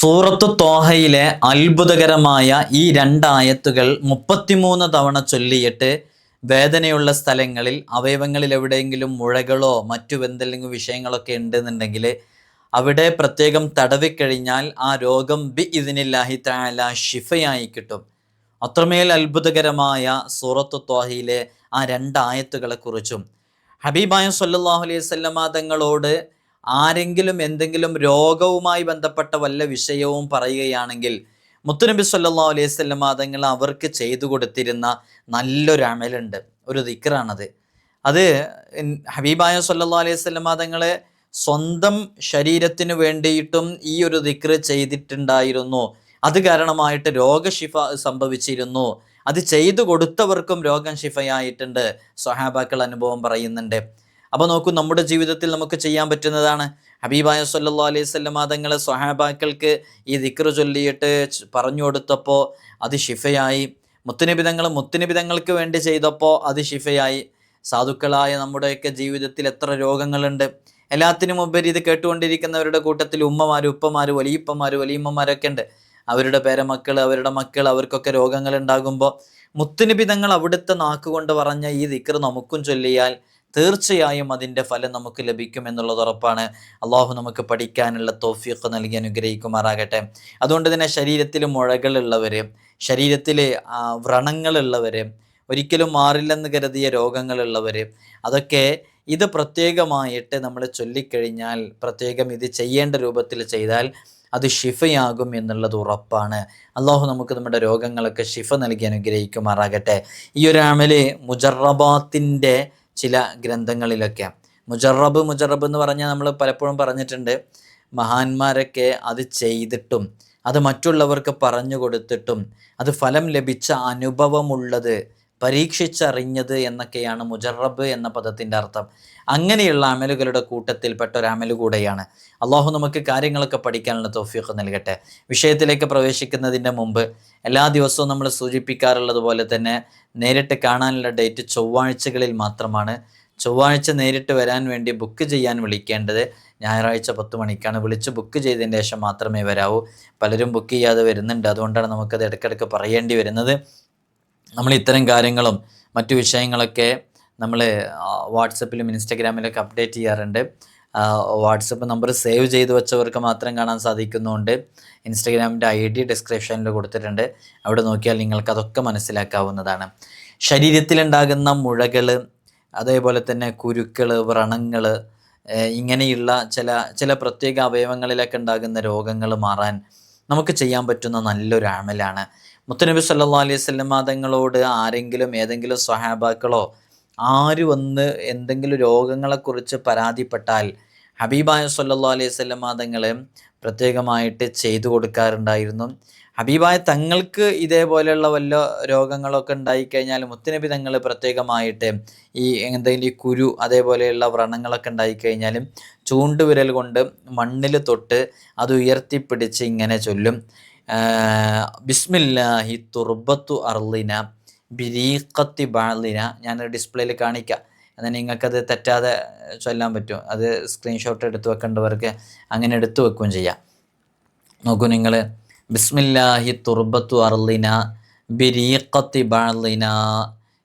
സൂറത്തു തോഹയിലെ അത്ഭുതകരമായ ഈ രണ്ടായത്തുകൾ മുപ്പത്തിമൂന്ന് തവണ ചൊല്ലിയിട്ട് വേദനയുള്ള സ്ഥലങ്ങളിൽ അവയവങ്ങളിൽ എവിടെയെങ്കിലും മുഴകളോ മറ്റു എന്തെങ്കിലും വിഷയങ്ങളൊക്കെ ഉണ്ടെന്നുണ്ടെങ്കിൽ അവിടെ പ്രത്യേകം തടവിക്കഴിഞ്ഞാൽ ആ രോഗം ബി ഇതിനില്ലാഹി താല ഷിഫയായി കിട്ടും. അത്രമേൽ അത്ഭുതകരമായ സൂറത്ത് തോഹയിലെ ആ രണ്ടായത്തുകളെ കുറിച്ചും ഹബീബായ സല്ലാഹു അലൈഹി വസല്ലമ തങ്ങളോട് ആരെങ്കിലും എന്തെങ്കിലും രോഗവുമായി ബന്ധപ്പെട്ട വല്ല വിഷയവും പറയുകയാണെങ്കിൽ മുത്തുനബി സല്ലാ അലൈഹി വസല്ലമ തങ്ങൾ അവർക്ക് ചെയ്തു കൊടുത്തിരുന്ന നല്ലൊരു അമലുണ്ട്. ഒരു ദിക്റാണത്. അത് ഹബീബായ സല്ലാ അലൈഹി തങ്ങളെ സ്വന്തം ശരീരത്തിന് വേണ്ടിയിട്ടും ഈ ഒരു ദിക്റ് ചെയ്തിട്ടുണ്ടായിരുന്നു. അത് കാരണമായിട്ട് രോഗശിഫ സംഭവിച്ചിരുന്നു. അത് ചെയ്തു കൊടുത്തവർക്കും രോഗം ശിഫയായിട്ടുണ്ട്. സൊഹാബാക്കൾ അനുഭവം പറയുന്നുണ്ട്. അപ്പോൾ നോക്കൂ നമ്മുടെ ജീവിതത്തിൽ നമുക്ക് ചെയ്യാൻ പറ്റുന്നതാണ് ഹബീബായ സല്ലാ അലൈഹി തങ്ങളെ സ്വഹാബാക്കൾക്ക് ഈ ദിക്ർ ചൊല്ലിയിട്ട് പറഞ്ഞു കൊടുത്തപ്പോൾ അത് ഷിഫയായി മുത്തുനിബിതങ്ങൾ മുത്തുനിബിതങ്ങൾക്ക് വേണ്ടി ചെയ്തപ്പോൾ അത് ഷിഫയായി സാധുക്കളായ നമ്മുടെയൊക്കെ ജീവിതത്തിൽ എത്ര രോഗങ്ങളുണ്ട്. എല്ലാത്തിനും ഉപരി ഇത് കേട്ടുകൊണ്ടിരിക്കുന്നവരുടെ കൂട്ടത്തിൽ ഉമ്മമാർ ഉപ്പമാർ വലിയപ്പമാർ വലിയമ്മമാരൊക്കെ ഉണ്ട്. അവരുടെ പേരമക്കൾ അവരുടെ മക്കൾ അവർക്കൊക്കെ രോഗങ്ങൾ ഉണ്ടാകുമ്പോൾ മുത്തുനിബിതങ്ങൾ അവിടുത്തെ നാക്കുകൊണ്ട് പറഞ്ഞ ഈ ദിക്ർ നമുക്കും ചൊല്ലിയാൽ തീർച്ചയായും അതിന്റെ ഫലം നമുക്ക് ലഭിക്കും എന്നുള്ളത് ഉറപ്പാണ്. അള്ളാഹു നമുക്ക് പഠിക്കാനുള്ള തോഫിയൊക്കെ നൽകി അനുഗ്രഹിക്കുമാറാകട്ടെ. അതുകൊണ്ട് തന്നെ ശരീരത്തിൽ മുഴകളുള്ളവർ ശരീരത്തിൽ വ്രണങ്ങളുള്ളവർ ഒരിക്കലും മാറില്ലെന്ന് കരുതിയ രോഗങ്ങളുള്ളവർ അതൊക്കെ ഇത് പ്രത്യേകമായിട്ട് നമ്മൾ ചൊല്ലിക്കഴിഞ്ഞാൽ പ്രത്യേകം ഇത് ചെയ്യേണ്ട രൂപത്തിൽ ചെയ്താൽ അത് ഷിഫയാകും എന്നുള്ളത് ഉറപ്പാണ്. അള്ളാഹു നമുക്ക് നമ്മുടെ രോഗങ്ങളൊക്കെ ഷിഫ നൽകി അനുഗ്രഹിക്കുമാറാകട്ടെ. ഈ ഒരു അമൽ മുജറബാത്തിന്റെ ചില ഗ്രന്ഥങ്ങളിലൊക്കെ. മുജറബ് മുജറബ് എന്ന് പറഞ്ഞാൽ നമ്മൾ പലപ്പോഴും പറഞ്ഞിട്ടുണ്ട്. മഹാന്മാരൊക്കെ അത് ചെയ്തിട്ടും അത് മറ്റുള്ളവർക്ക് പറഞ്ഞു കൊടുത്തിട്ടും അത് ഫലം ലഭിച്ച അനുഭവമുള്ളത് പരീക്ഷിച്ചറിഞ്ഞത് എന്നൊക്കെയാണ് മുജറബ് എന്ന പദത്തിന്റെ അർത്ഥം. അങ്ങനെയുള്ള അമലുകളുടെ കൂട്ടത്തിൽപ്പെട്ട ഒരു അമൽ കൂടെയാണ്. അള്ളാഹു നമുക്ക് കാര്യങ്ങളൊക്കെ പഠിക്കാനുള്ള തോഫിയൊക്കെ നൽകട്ടെ. വിഷയത്തിലേക്ക് പ്രവേശിക്കുന്നതിന്റെ മുമ്പ് എല്ലാ ദിവസവും നമ്മൾ സൂചിപ്പിക്കാറുള്ളത് പോലെ തന്നെ നേരിട്ട് കാണാനുള്ള ഡേറ്റ് ചൊവ്വാഴ്ചകളിൽ മാത്രമാണ്. ചൊവ്വാഴ്ച നേരിട്ട് വരാൻ വേണ്ടി ബുക്ക് ചെയ്യാൻ വിളിക്കേണ്ടത് ഞായറാഴ്ച പത്ത് മണിക്കാണ്. വിളിച്ച് ബുക്ക് ചെയ്തതിന് ശേഷം മാത്രമേ വരാവൂ. പലരും ബുക്ക് ചെയ്യാതെ വരുന്നുണ്ട്. അതുകൊണ്ടാണ് നമുക്കത് ഇടയ്ക്കിടയ്ക്ക് പറയേണ്ടി വരുന്നത്. നമ്മൾ ഇത്തരം കാര്യങ്ങളും മറ്റു വിഷയങ്ങളൊക്കെ നമ്മൾ വാട്സപ്പിലും ഇൻസ്റ്റഗ്രാമിലൊക്കെ അപ്ഡേറ്റ് ചെയ്യാറുണ്ട്. വാട്സപ്പ് നമ്പർ സേവ് ചെയ്ത് വെച്ചവർക്ക് മാത്രം കാണാൻ സാധിക്കുന്നുണ്ട്. ഇൻസ്റ്റഗ്രാമിന്റെ ഐ ഡി ഡിസ്ക്രിപ്ഷനിൽ കൊടുത്തിട്ടുണ്ട്. അവിടെ നോക്കിയാൽ നിങ്ങൾക്ക് അതൊക്കെ മനസ്സിലാക്കാവുന്നതാണ്. ശരീരത്തിലുണ്ടാകുന്ന മുഴകൾ അതേപോലെ തന്നെ കുരുക്കൾ വ്രണങ്ങൾ ഇങ്ങനെയുള്ള ചില ചില പ്രത്യേക അവയവങ്ങളിലൊക്കെ ഉണ്ടാകുന്ന രോഗങ്ങൾ മാറാൻ നമുക്ക് ചെയ്യാൻ പറ്റുന്ന നല്ലൊരു അമലാണ്. മുത്തനബി സല്ലാ അലൈഹി സ്വല്ലം തങ്ങളോട് ആരെങ്കിലും ഏതെങ്കിലും സ്വഹാബാക്കളോ ആര് വന്ന് എന്തെങ്കിലും രോഗങ്ങളെക്കുറിച്ച് പരാതിപ്പെട്ടാൽ ഹബീബായ സല്ലാ അലൈഹി സ്വല്ലം തങ്ങൾ പ്രത്യേകമായിട്ട് ചെയ്തു കൊടുക്കാറുണ്ടായിരുന്നു. ഹബീബായ തങ്ങൾക്ക് ഇതേപോലെയുള്ള വല്ല രോഗങ്ങളൊക്കെ ഉണ്ടായിക്കഴിഞ്ഞാൽ മുത്തനബി തങ്ങൾ പ്രത്യേകമായിട്ട് ഈ എന്തെങ്കിലും ഈ കുരു അതേപോലെയുള്ള വ്രണങ്ങളൊക്കെ ഉണ്ടായിക്കഴിഞ്ഞാലും ചൂണ്ടുവിരൽ കൊണ്ട് മണ്ണിൽ തൊട്ട് അത് ഉയർത്തിപ്പിടിച്ച് ഇങ്ങനെ ചൊല്ലും. ബിസ്മില്ലാഹി തുർബത്തു അർലിന ബിരീഖത്തി ബാലിന ഞാൻ ഡിസ്പ്ലേയിൽ കാണിക്കാം. എന്നാൽ നിങ്ങൾക്കത് തെറ്റാതെ ചൊല്ലാൻ പറ്റും. അത് സ്ക്രീൻഷോട്ട് എടുത്ത് വെക്കേണ്ടവർക്ക് അങ്ങനെ എടുത്തു വെക്കുകയും ചെയ്യാം. നോക്കൂ നിങ്ങൾ ബിസ്മില്ലാഹി തുർബത്തു അർലിന ബിരീഖത്തി ബാലിന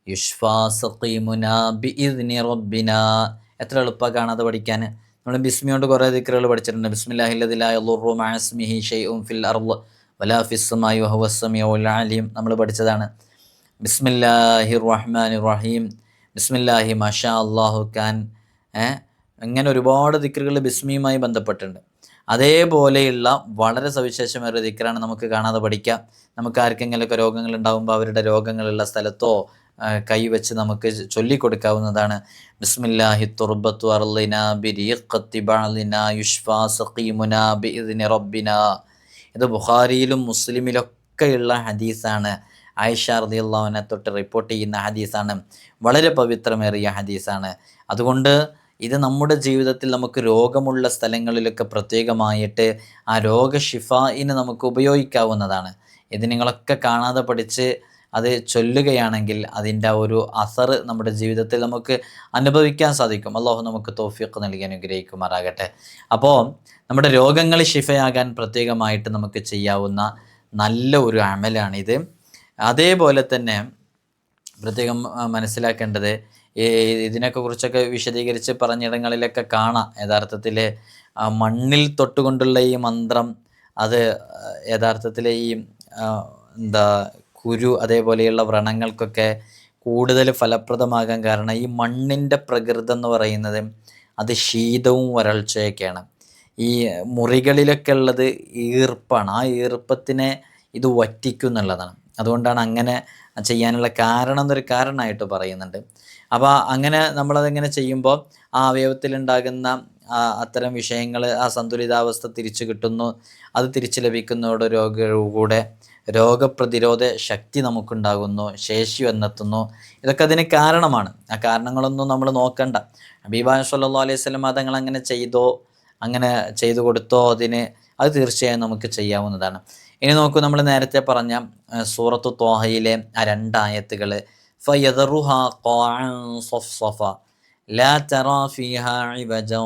യുഷ്ഫാ സഖീമുന ബിഇദ്നി റബ്ബിന. എത്ര എളുപ്പമാണ് കാണാതെ പഠിക്കാൻ. നമ്മൾ ബിസ്മി കൊണ്ട് കുറേ ദിക്കറുകൾ പഠിച്ചിട്ടുണ്ട്. ബിസ്മില്ലാഹില്ലദിലായ ലുറു മാസ്മിഹി ഷെയ്ഉം ഫിൽ അർൾ. വലാ ഫിസ്സമായി വഹുവസ്സമിയുൽ അലീം. നമ്മൾ പഠിച്ചതാണ്. ബിസ്മില്ലാഹി റഹ്മാൻ റഹീം ബിസ്മില്ലാഹി മഷാ അള്ളാഹു ഖാൻ അങ്ങനെ ഒരുപാട് ദിക്കറുകൾ ബിസ്മിയുമായി ബന്ധപ്പെട്ടിട്ടുണ്ട്. അതേപോലെയുള്ള വളരെ സവിശേഷമായ ദിക്കറാണ് നമുക്ക് കാണാതെ പഠിക്കാം. നമുക്ക് ആർക്കെങ്കിലുമൊക്കെ രോഗങ്ങൾ ഉണ്ടാകുമ്പോൾ അവരുടെ രോഗങ്ങളുള്ള സ്ഥലത്തോ കൈവച്ച് നമുക്ക് ചൊല്ലിക്കൊടുക്കാവുന്നതാണ്. ബിസ്മില്ലാഹി തുർബത്തു അർലിന ബിരീഖത്തി ബഅലിന യുഷ്ഫാ സഖീമുന ബിഇദ്നി റബ്ബിന. ഇത് ബുഖാരിയിലും മുസ്ലിമിലൊക്കെയുള്ള ഹദീസാണ്. ആയിഷ റദിയുള്ളവനെ തൊട്ട് റിപ്പോർട്ട് ചെയ്യുന്ന ഹദീസാണ്. വളരെ പവിത്രമേറിയ ഹദീസാണ്. അതുകൊണ്ട് ഇത് നമ്മുടെ ജീവിതത്തിൽ നമുക്ക് രോഗമുള്ള സ്ഥലങ്ങളിലൊക്കെ പ്രത്യേകമായിട്ട് ആ രോഗശിഫായിന് നമുക്ക് ഉപയോഗിക്കാവുന്നതാണ്. ഇത് നിങ്ങളൊക്കെ കാണാതെ പഠിച്ച് അത് ചൊല്ലുകയാണെങ്കിൽ അതിന്റെ ഒരു അസർ നമ്മുടെ ജീവിതത്തിൽ നമുക്ക് അനുഭവിക്കാൻ സാധിക്കും. അള്ളാഹു നമുക്ക് തോഫിയൊക്കെ നൽകി അനുഗ്രഹിക്കുമാറാകട്ടെ. അപ്പോൾ നമ്മുടെ രോഗങ്ങൾ ശിഫയാകാൻ പ്രത്യേകമായിട്ട് നമുക്ക് ചെയ്യാവുന്ന നല്ല ഒരു അമലാണിത്. അതേപോലെ തന്നെ പ്രത്യേകം മനസ്സിലാക്കേണ്ടത് ഇതിനൊക്കെ കുറിച്ചൊക്കെ വിശദീകരിച്ച് പറഞ്ഞിടങ്ങളിലൊക്കെ കാണാം. യഥാർത്ഥത്തിൽ മണ്ണിൽ തൊട്ടുകൊണ്ടുള്ള ഈ മന്ത്രം അത് യഥാർത്ഥത്തിൽ ഈ എന്താ കുരു അതേപോലെയുള്ള വ്രണങ്ങൾക്കൊക്കെ കൂടുതൽ ഫലപ്രദമാകാൻ കാരണം ഈ മണ്ണിന്റെ പ്രകൃതം എന്ന് പറയുന്നത് അത് ശീതവും വരൾച്ചയൊക്കെയാണ്. ഈ മുറികളിലൊക്കെ ഉള്ളത് ഈർപ്പാണ്. ആ ഈർപ്പത്തിനെ ഇത് വറ്റിക്കും എന്നുള്ളതാണ്. അതുകൊണ്ടാണ് അങ്ങനെ ചെയ്യാനുള്ള കാരണം എന്നൊരു കാരണമായിട്ട് പറയുന്നുണ്ട്. അപ്പോൾ അങ്ങനെ നമ്മളതെങ്ങനെ ചെയ്യുമ്പോൾ ആ അവയവത്തിലുണ്ടാകുന്ന അത്തരം വിഷയങ്ങൾ ആ സന്തുലിതാവസ്ഥ തിരിച്ചു കിട്ടുന്നു. അത് തിരിച്ചു ലഭിക്കുന്നതോടെ രോഗ കൂടെ രോഗപ്രതിരോധ ശക്തി നമുക്കുണ്ടാകുന്നു ശേഷി വന്നെത്തുന്നു. ഇതൊക്കെ അതിന് കാരണമാണ്. ആ കാരണങ്ങളൊന്നും നമ്മൾ നോക്കണ്ട. അബീബാൻ സല്ലാ അലൈഹി സ്വലം തങ്ങൾ അങ്ങനെ ചെയ്തോ അങ്ങനെ ചെയ്തു കൊടുത്തോ അതിന് അത് തീർച്ചയായും നമുക്ക് ചെയ്യാവുന്നതാണ്. ഇനി നോക്കൂ നമ്മൾ നേരത്തെ പറഞ്ഞ സൂറത്തു തോഹയിലെ ആ രണ്ടായത്തുകൾ ഫയദറുഹ لا ترى فيها عوجا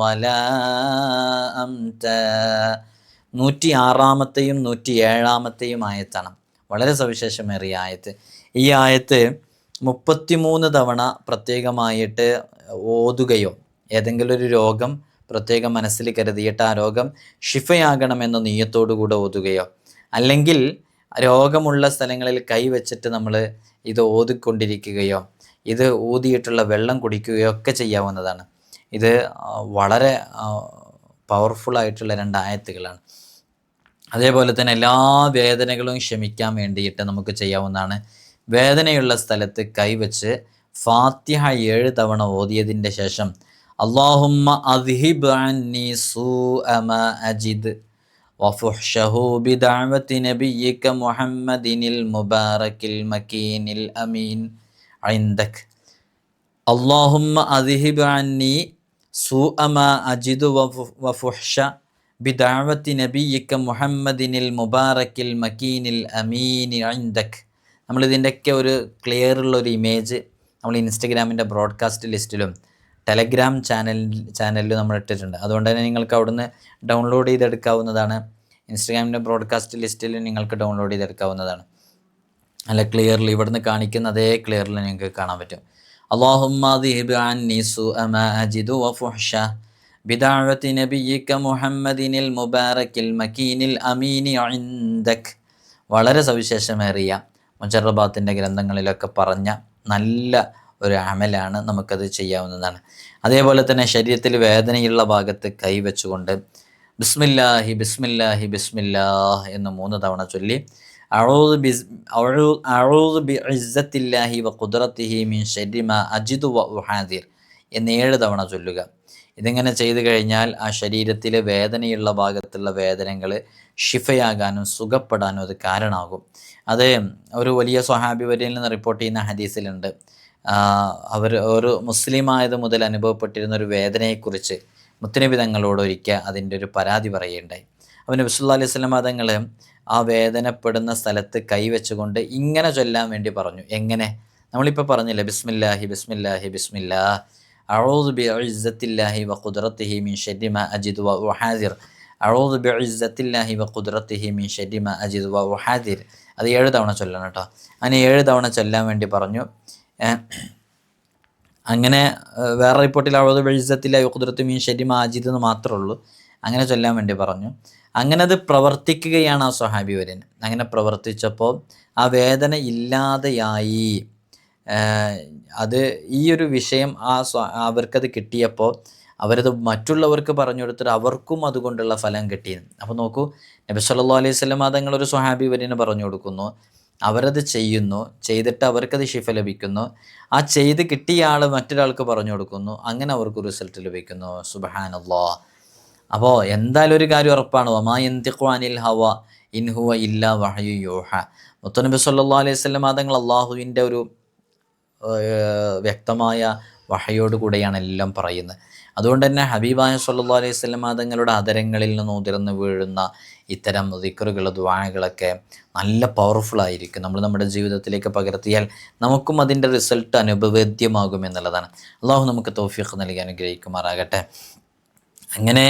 ولا أمتا നൂറ്റി ആറാമത്തെയും നൂറ്റി ഏഴാമത്തെയും ആയത്താണ് വളരെ സവിശേഷമേറിയ ആയത്ത് ഈ ആയത്ത് മുപ്പത്തിമൂന്ന് തവണ പ്രത്യേകമായിട്ട് ഓതുകയോ ഏതെങ്കിലും ഒരു രോഗം പ്രത്യേകം മനസ്സിൽ കരുതിയിട്ട് ആ രോഗം ഷിഫയാകണമെന്ന നീയത്തോടു കൂടെ ഓതുകയോ അല്ലെങ്കിൽ രോഗമുള്ള സ്ഥലങ്ങളിൽ കൈവച്ചിട്ട് നമ്മൾ ഇത് ഓതിക്കൊണ്ടിരിക്കുകയോ ഇത് ഊതിയിട്ടുള്ള വെള്ളം കുടിക്കുകയോ ഒക്കെ ചെയ്യാവുന്നതാണ്. ഇത് വളരെ പവർഫുള്ളായിട്ടുള്ള രണ്ടായത്തുകളാണ് അതേപോലെ തന്നെ എല്ലാ വേദനകളും ക്ഷമിക്കാൻ വേണ്ടിയിട്ട് നമുക്ക് ചെയ്യാവുന്നതാണ്. വേദനയുള്ള സ്ഥലത്ത് കൈവച്ച് ഫാത്തിഹ ഏഴ് തവണ ഓതിയതിന്റെ ശേഷം അള്ളാഹുമ്മ അദ്ഹിബ് അന്നി അജിദ് മുഹമ്മദിനിൽ മുബാറക്കിൽ അമീൻ. ഐന്ദക് അള്ളാഹുമ്മ അദിഹിബ് അന്നി സൂഅമ അജിദു വഫുഹ്ഷ ബിദാവത്തി നബിയിക്ക മുഹമ്മദിനിൽ മുബാറക്കിൽ മക്കീനിൽ അമീനി ഐന്ദക് നമ്മളിതിന്റെയൊക്കെ ഒരു ക്ലിയർ ഉള്ള ഒരു ഇമേജ് നമ്മൾ ഇൻസ്റ്റഗ്രാമിന്റെ ബ്രോഡ്കാസ്റ്റ് ലിസ്റ്റിലും ടെലഗ്രാം ചാനൽ ചാനലിലും നമ്മൾ ഇട്ടിട്ടുണ്ട്. അതുകൊണ്ട് തന്നെ നിങ്ങൾക്ക് അവിടുന്ന് ഡൗൺലോഡ് ചെയ്തെടുക്കാവുന്നതാണ്. ഇൻസ്റ്റഗ്രാമിന്റെ ബ്രോഡ്കാസ്റ്റ് ലിസ്റ്റിൽ നിങ്ങൾക്ക് ഡൗൺലോഡ് ചെയ്തെടുക്കാവുന്നതാണ്. നല്ല ക്ലിയർലി ഇവിടുന്ന് കാണിക്കുന്ന അതേ ക്ലിയറിൽ നിങ്ങൾക്ക് കാണാൻ പറ്റും اللهم اذهب عني سوء ما أجد وفحشه بدعوة نبيك محمد المبارك المكين الأمين عندك വളരെ സവിശേഷമേറിയ മുജറബാത്തിൻ്റെ ഗ്രന്ഥങ്ങളിലൊക്കെ പറഞ്ഞ നല്ല ഒരു അമലാണ് നമുക്കത് ചെയ്യാവുന്നതാണ് അതേപോലെ തന്നെ ശരീരത്തിൽ വേദനയുള്ള ഭാഗത്ത് കൈവച്ചുകൊണ്ട് ബിസ്മില്ലാഹി ബിസ്മില്ലാഹി ബിസ്മില്ലാഹ് എന്ന് മൂന്ന് തവണ ചൊല്ലി. ബിഇസ്സത്തില്ലാഹി വ മിൻ അജിദു വ ഉഹാദിർ എന്ന് ഏഴ് തവണ ചൊല്ലുക. ഇതിങ്ങനെ ചെയ്തു കഴിഞ്ഞാൽ ആ ശരീരത്തിലെ വേദനയുള്ള ഭാഗത്തുള്ള വേദനകൾ ഷിഫയാകാനും സുഖപ്പെടാനും അത് കാരണമാകും. അത് ഒരു വലിയ സ്വഹാബി വരിയിൽ നിന്ന് റിപ്പോർട്ട് ചെയ്യുന്ന ഹദീസിലുണ്ട്. അവർ ഒരു മുസ്ലിം ആയത് മുതൽ അനുഭവപ്പെട്ടിരുന്ന ഒരു വേദനയെക്കുറിച്ച് മുത്തനബി തങ്ങളോട് ഒരിക്കൽ അതിന്റെ ഒരു പരാതി പറയുകയുണ്ടായി. അവൻ വിസുല്ലാ അലൈഹി സ്വലം തങ്ങൾ ആ വേദനപ്പെടുന്ന സ്ഥലത്ത് കൈവച്ചുകൊണ്ട് ഇങ്ങനെ ചൊല്ലാൻ വേണ്ടി പറഞ്ഞു. എങ്ങനെ? നമ്മളിപ്പോൾ പറഞ്ഞില്ലേ ബിസ്മില്ലാഹി ബിസ്മില്ലാഹി ബിസ്മില്ലാ അഊദു ബിഇസ്സത്തില്ലാഹി വ കുദറത്തിഹി മിൻ ശർരി അജിദ് വ ഉഹാദിർ. അഊദു ബിഇസ്സത്തില്ലാഹി വ കുദറത്തിഹി മിൻ ശർരി അജിദ് വ ഉഹാദിർ. അത് ഏഴ് തവണ ചൊല്ലണം കേട്ടോ. അങ്ങനെ ഏഴ് തവണ ചൊല്ലാൻ വേണ്ടി പറഞ്ഞു. അങ്ങനെ വേറെ റിപ്പോർട്ടിൽ അവത് വെളിച്ചത്തില്ല യുക്കുദ്രത്ത് മീൻ ശരി മാജിദ് എന്ന് മാത്രമേ ഉള്ളൂ. അങ്ങനെ ചൊല്ലാൻ വേണ്ടി പറഞ്ഞു. അങ്ങനെ അത് പ്രവർത്തിക്കുകയാണ് ആ സ്വഹാബി വരൻ അങ്ങനെ പ്രവർത്തിച്ചപ്പോൾ ആ വേദന ഇല്ലാതെയായി. അത് ഈ ഒരു വിഷയം ആ അവർക്കത് കിട്ടിയപ്പോൾ അവരത് മറ്റുള്ളവർക്ക് പറഞ്ഞു കൊടുത്തിട്ട് അവർക്കും അതുകൊണ്ടുള്ള ഫലം കിട്ടി. അപ്പോൾ നോക്കൂ നബി സല്ലല്ലാഹു അലൈഹി വസല്ലം തങ്ങൾ ഒരു സ്വഹാബി വരിന് പറഞ്ഞു കൊടുക്കുന്നു. അവരത് ചെയ്യുന്നു ചെയ്തിട്ട് അവർക്കത് ശിഫ ലഭിക്കുന്നു. ആ ചെയ്ത് കിട്ടിയ ആൾ മറ്റൊരാൾക്ക് പറഞ്ഞു കൊടുക്കുന്നു. അങ്ങനെ അവർക്ക് റിസൾട്ട് ലഭിക്കുന്നു. സുബഹാനല്ലാ. അപ്പോൾ എന്തായാലും ഒരു കാര്യം ഉറപ്പാണ്. ഒമാ എന്തിഖ്വാനിൽ ഹവ ഇൻഹുവ ഇല്ല വഹയു യോഹ. മുത്തനബി സല്ലാ അലൈഹി സ്വലം അതങ്ങൾ അള്ളാഹുവിന്റെ ഒരു വ്യക്തമായ വഹയോട് കൂടെയാണ് എല്ലാം പറയുന്നത്. അതുകൊണ്ട് തന്നെ ഹബീബായ സല്ലാ അലൈഹി സ്വലം തങ്ങളുടെ അതരങ്ങളിൽ നിന്ന് ഉതിർന്ന് വീഴുന്ന ഇത്തരം ദിക്കറുകൾ ദ്വാഴകളൊക്കെ നല്ല പവർഫുൾ ആയിരിക്കും. നമ്മൾ നമ്മുടെ ജീവിതത്തിലേക്ക് പകർത്തിയാൽ നമുക്കും അതിന്റെ റിസൾട്ട് അനുഭവേദ്യമാകും എന്നുള്ളതാണ്. അള്ളാഹു നമുക്ക് തോഫിയൊക്കെ നൽകി അനുഗ്രഹിക്കുമാറാകട്ടെ. അങ്ങനെ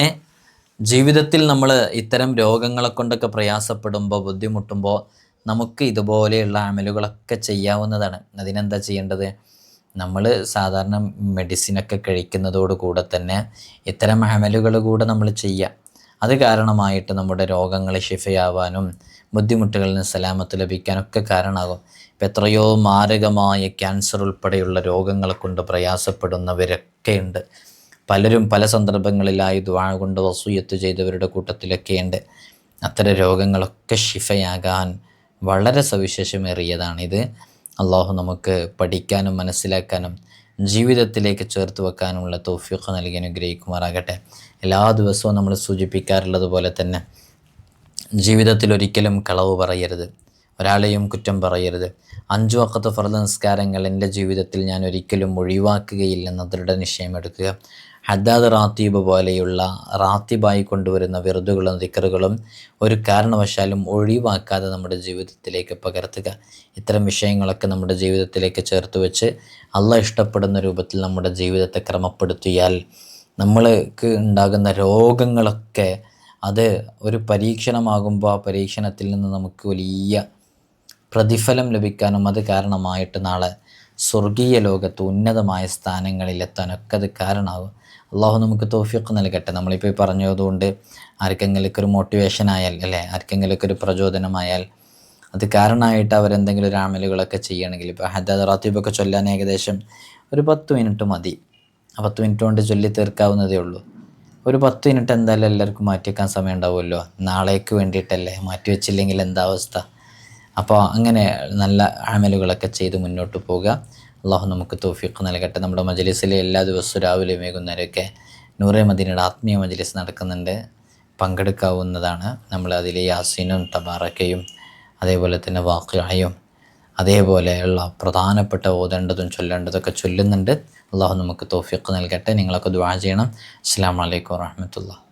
ജീവിതത്തിൽ നമ്മൾ ഇത്തരം രോഗങ്ങളെ കൊണ്ടൊക്കെ പ്രയാസപ്പെടുമ്പോൾ ബുദ്ധിമുട്ടുമ്പോൾ നമുക്ക് ഇതുപോലെയുള്ള അമലുകളൊക്കെ ചെയ്യാവുന്നതാണ്. അതിനെന്താ ചെയ്യേണ്ടത്? നമ്മൾ സാധാരണ മെഡിസിനൊക്കെ കഴിക്കുന്നതോടുകൂടെ തന്നെ ഇത്തരം അമലുകൾ കൂടെ നമ്മൾ ചെയ്യുക അത് കാരണമായിട്ട് നമ്മുടെ രോഗങ്ങൾ ഷിഫയാവാനും ബുദ്ധിമുട്ടുകളിൽ നിന്ന് സലാമത്ത് ലഭിക്കാനൊക്കെ കാരണമാകും. ഇപ്പം എത്രയോ മാരകമായ ക്യാൻസർ ഉൾപ്പെടെയുള്ള രോഗങ്ങളെ കൊണ്ട് പ്രയാസപ്പെടുന്നവരൊക്കെ ഉണ്ട്. പലരും പല സന്ദർഭങ്ങളിലായി ദ്വാ കൊണ്ട് വസൂയത്ത് ചെയ്തവരുടെ കൂട്ടത്തിലൊക്കെയുണ്ട് അത്തരം രോഗങ്ങളൊക്കെ ഷിഫയാകാൻ വളരെ സവിശേഷമേറിയതാണിത് അള്ളാഹു നമുക്ക് പഠിക്കാനും മനസ്സിലാക്കാനും ജീവിതത്തിലേക്ക് ചേർത്ത് വെക്കാനുമുള്ള തൗഫീഖ് നൽകി അനുഗ്രഹിക്കുമാറാകട്ടെ. എല്ലാ ദിവസവും നമ്മൾ സൂചിപ്പിക്കാറുള്ളത് പോലെ തന്നെ ജീവിതത്തിൽ ഒരിക്കലും കളവ് പറയരുത്. ഒരാളെയും കുറ്റം പറയരുത്. അഞ്ചു വക്കത്ത് ഫർദ നിസ്കാരങ്ങൾ എന്റെ ജീവിതത്തിൽ ഞാൻ ഒരിക്കലും ഒഴിവാക്കുകയില്ലെന്ന ദൃഢനിശ്ചയം എടുക്കുക. ഹദ്ദാദ് റാത്തീബ് പോലെയുള്ള റാത്തിബായി കൊണ്ടുവരുന്ന വിറുതുകളും ദിക്കറുകളും ഒരു കാരണവശാലും ഒഴിവാക്കാതെ നമ്മുടെ ജീവിതത്തിലേക്ക് പകർത്തുക. ഇത്തരം വിഷയങ്ങളൊക്കെ നമ്മുടെ ജീവിതത്തിലേക്ക് ചേർത്ത് വെച്ച് അള്ള ഇഷ്ടപ്പെടുന്ന രൂപത്തിൽ നമ്മുടെ ജീവിതത്തെ ക്രമപ്പെടുത്തിയാൽ നമ്മൾക്ക് ഉണ്ടാകുന്ന രോഗങ്ങളൊക്കെ അത് ഒരു പരീക്ഷണമാകുമ്പോൾ ആ പരീക്ഷണത്തിൽ നിന്ന് നമുക്ക് വലിയ പ്രതിഫലം ലഭിക്കാനും അത് കാരണമായിട്ട് നാളെ സ്വർഗീയ ലോകത്ത് ഉന്നതമായ സ്ഥാനങ്ങളിലെത്താനൊക്കെ അത് കാരണമാകും. അള്ളാഹു നമുക്ക് തോഫിയൊക്കെ നൽകട്ടെ. നമ്മളിപ്പോൾ പറഞ്ഞതുകൊണ്ട് ആർക്കെങ്കിലൊക്കെ ഒരു മോട്ടിവേഷൻ ആയാൽ അല്ലേ? ആർക്കെങ്കിലൊക്കെ ഒരു പ്രചോദനമായാൽ അത് കാരണമായിട്ട് അവരെന്തെങ്കിലും ഒരു അമലുകളൊക്കെ ചെയ്യണമെങ്കിൽ ഇപ്പോൾ ഹദാദ് റാത്തീബൊക്കെ ചൊല്ലാൻ ഏകദേശം ഒരു പത്ത് മിനിറ്റ് മതി. ആ പത്ത് മിനിറ്റ് കൊണ്ട് ചൊല്ലി തീർക്കാവുന്നതേ ഉള്ളൂ. ഒരു പത്ത് മിനിറ്റ് എന്തായാലും എല്ലാവർക്കും മാറ്റിവെക്കാൻ സമയം ഉണ്ടാവുമല്ലോ നാളേക്ക് വേണ്ടിയിട്ടല്ലേ മാറ്റി വെച്ചില്ലെങ്കിൽ എന്താ അവസ്ഥ? അപ്പോൾ അങ്ങനെ നല്ല ആമലുകളൊക്കെ ചെയ്ത് മുന്നോട്ട് പോവുക. അള്ളാഹു നമുക്ക് തോഫിക്ക് നൽകട്ടെ. നമ്മുടെ മജലിസിലെ എല്ലാ ദിവസവും രാവിലെ വൈകുന്നേരമൊക്കെ നൂറെ മദീനയുടെ ആത്മീയ മജലിസ് നടക്കുന്നുണ്ട്. പങ്കെടുക്കാവുന്നതാണ്. നമ്മൾ അതിലെ യാസീനും തബാറക്കയും അതേപോലെ തന്നെ വാക്കിയായും അതേപോലെയുള്ള പ്രധാനപ്പെട്ട ഓതേണ്ടതും ചൊല്ലേണ്ടതൊക്കെ ചൊല്ലുന്നുണ്ട്. അള്ളാഹു നമുക്ക് തോഫിക്ക് നൽകട്ടെ. നിങ്ങളൊക്കെ ദ്വാ ചെയ്യണം. അസ്സാം വലൈക്കും വാഹമത്തുള്ള